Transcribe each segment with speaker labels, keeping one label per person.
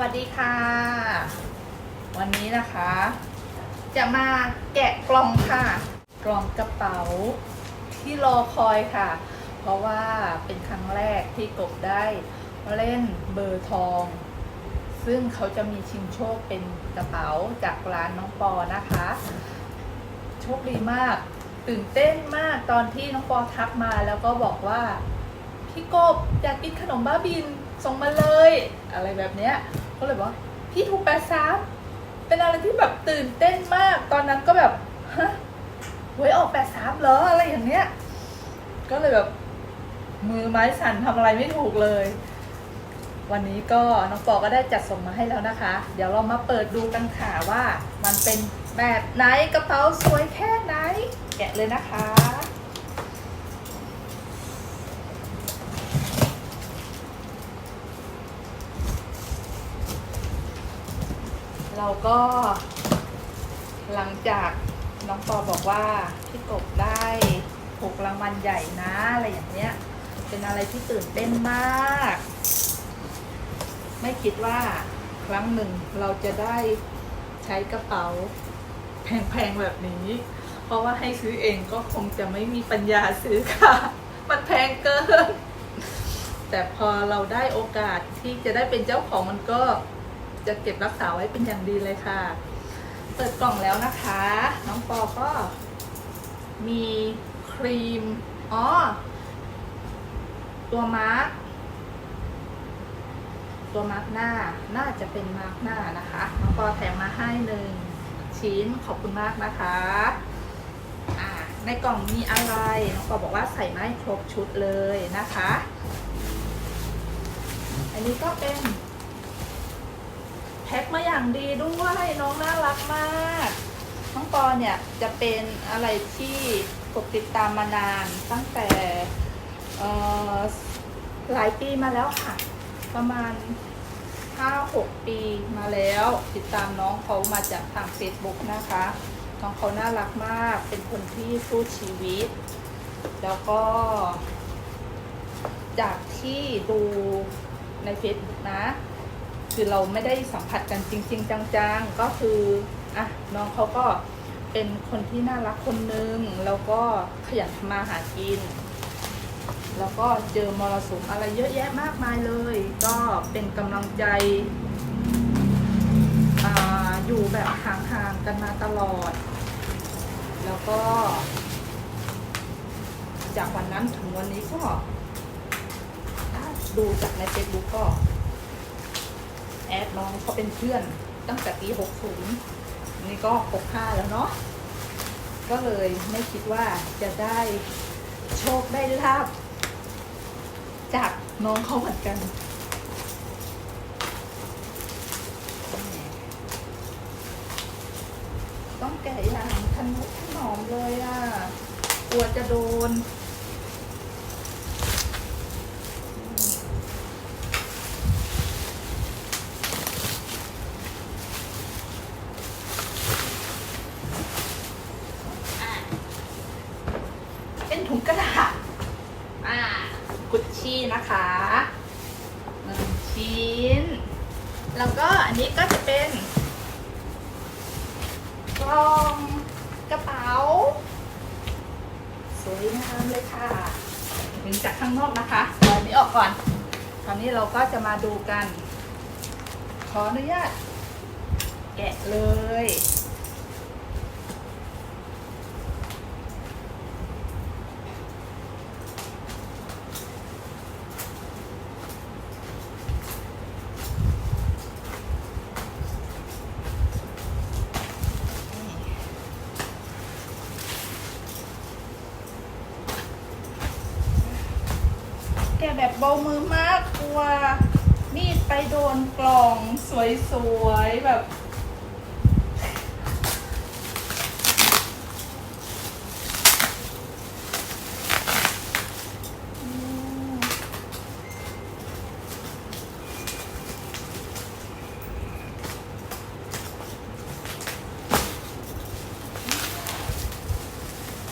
Speaker 1: วัสดีค่ะ วันนี้นะคะ จะมาแกะกล่องค่ะ กล่องกระเป๋าที่รอคอยค่ะ เพราะว่าเป็นครั้งแรกที่กบได้เล่นเบอร์ทอง ซึ่งเขาจะมีชิงโชคเป็นกระเป๋าจากร้านน้องปอนะคะ โชคดีมาก ตื่นเต้นมากตอนที่น้องปอทักมาแล้วก็บอกว่า พี่กบอยากกินขนมบ้าบิน ส่งมาเลย อะไรแบบเนี้ยก็เลยบอกพี่ถูกแปดสามเป็นอะไรที่แบบตื่นเต้นมาก ตอนนั้นก็แบบฮะหวยออกแปดสามเหรออะไรอย่างเนี้ย ก็เลยแบบมือไม้สั่นทำอะไรไม่ถูกเลย วันนี้ก็น้องปอก็ได้จัดส่งมาให้แล้วนะคะ เดี๋ยวเรามาเปิดดูกันค่ะว่า มันเป็นแบบไหนกระเป๋าสวยแค่ไหน แกะเลยนะคะ เราก็ หลังจากน้องปอบอกว่าพี่กบได้ถูกรางวัลใหญ่นะอะไรอย่างเนี้ย เป็นอะไรที่ตื่นเต้นมาก ไม่คิดว่าครั้งหนึ่งเราจะได้ใช้กระเป๋าแพงๆแบบนี้ เพราะว่าให้ซื้อเองก็คงจะไม่มีปัญญาซื้อค่ะ มันแพงเกิน แต่พอเราได้โอกาสที่จะได้เป็นเจ้าของมันก็ จะเก็บรักษาไว้เป็นอย่างดีเลยค่ะ เปิดกล่องแล้วนะคะ น้องปอก็มีครีม อ๋อ ตัวมาร์กตัวมาร์กหน้า น่าจะเป็นมาร์กหน้านะคะ น้องปอแถมมาให้หนึ่งชิ้น ขอบคุณมากนะคะในกล่องมีอะไร น้องปอบอกว่าใส่ไม้ครบชุดเลยนะคะ อันนี้ก็เป็น แพ็คมาอย่างดีด้วยน้องน่ารักมากน้องปอเนี่ยจะเป็นอะไรที่กดติดตามมานานตั้งแต่หลายปีมาแล้วค่ะ ประมาณ 5-6 ปีมาแล้ว ติดตามน้องเขามาจากทาง Facebook นะคะ น้องเขาน่ารักมาก เป็นคนที่สู้ชีวิต แล้วก็ จากที่ดูใน Facebook นะ คือเราไม่ได้สัมผัสกันจริง ๆ จังๆ ก็คืออะน้องเขาก็เป็นคนที่น่ารักคนนึงแล้วก็ขยันทำมาหากิน แล้วก็เจอมรสุมอะไรเยอะแยะมากมายเลย ก็เป็นกำลังใจอาอยู่แบบห่างๆกันมาตลอด แล้วก็ จากวันนั้นถึงวันนี้ก็ดูจากในเฟซบุ๊กก็ แอดน้องเขาเป็นเพื่อนตั้งแต่ปี 60 นี่ก็ 65 แล้วเนาะ ก็เลยไม่คิดว่าจะได้โชคได้ลาบ จากน้องเขาเหมือนกันต้องแกะอย่างทนุถนอมเลยอะ กลัวจะโดนเป็นถุงกระดาษ อ่า กุชชี่ นะคะหนึ่งชิ้น แล้วก็อันนี้ก็จะเป็นกล่องกระเป๋า สวยงามเลยค่ะถึงจากข้างนอกนะคะเอานนี้ออกก่อน คราวนี้เราก็จะมาดูกัน ขออนุญาตแกะเลย แกแบบเบามือมากกลัวมีดไปโดนกล่องสวยๆแบบ อืม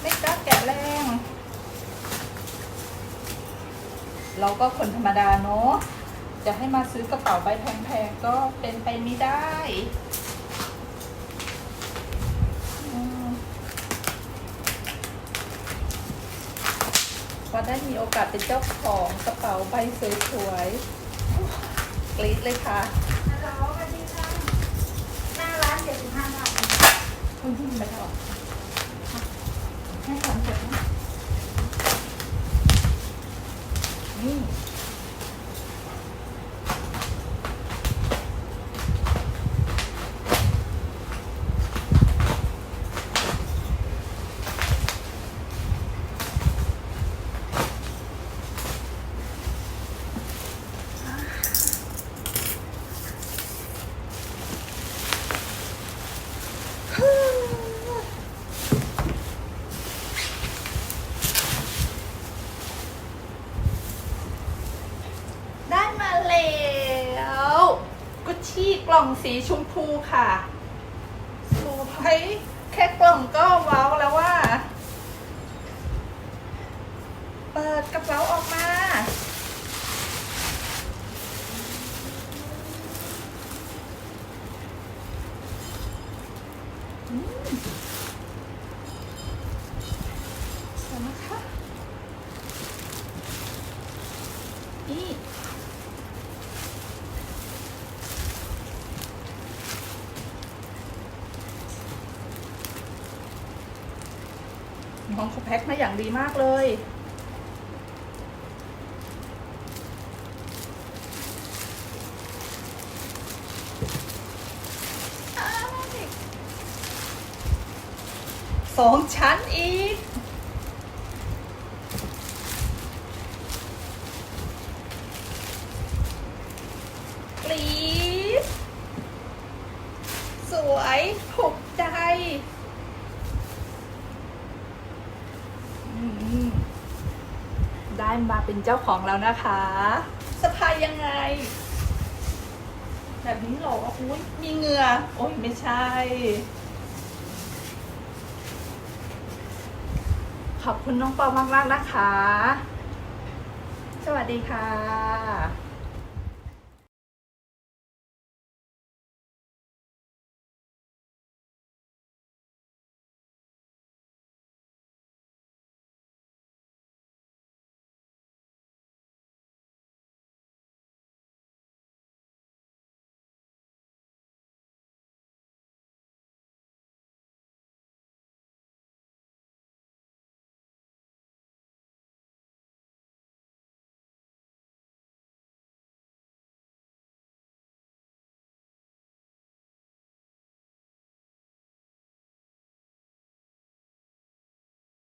Speaker 1: ไม่กล้าแกะแรง เราก็คนธรรมดาเนาะจะให้มาซื้อกระเป๋าใบแพงๆก็เป็นไปไม่ได้อืมพอได้มีโอกาสเป็นเจ้าของกระเป๋าใบสวยๆกรี๊ดเลยค่ะ
Speaker 2: ฮัลโหลสวัสดีค่ะหน้าร้านเจ็ดสิบห้าบาท
Speaker 1: คุณที่ไม่ได้ออกให้สามเจ็ดนะนี่ ได้มาแล้วกุชชี่ก ล่องสีชมพูค่ะสวยแค่กล่องก็ว้าวแล้วว่า เปิดกระเป๋าออกมา อืมสวยนะคะ นี่ น้องเขาแพ็คมาอย่างดีมากเลย สองชั้นอีก กรี๊ดสวยถูกใจอืมได้ มาเป็นเจ้าของแล้วนะคะสะพายยังไง แบบนี้เหรออุ้ยมีเหงื่อโอ้ยไม่ใช่ ขอบคุณน้องปอมากๆนะคะ สวัสดีค่ะ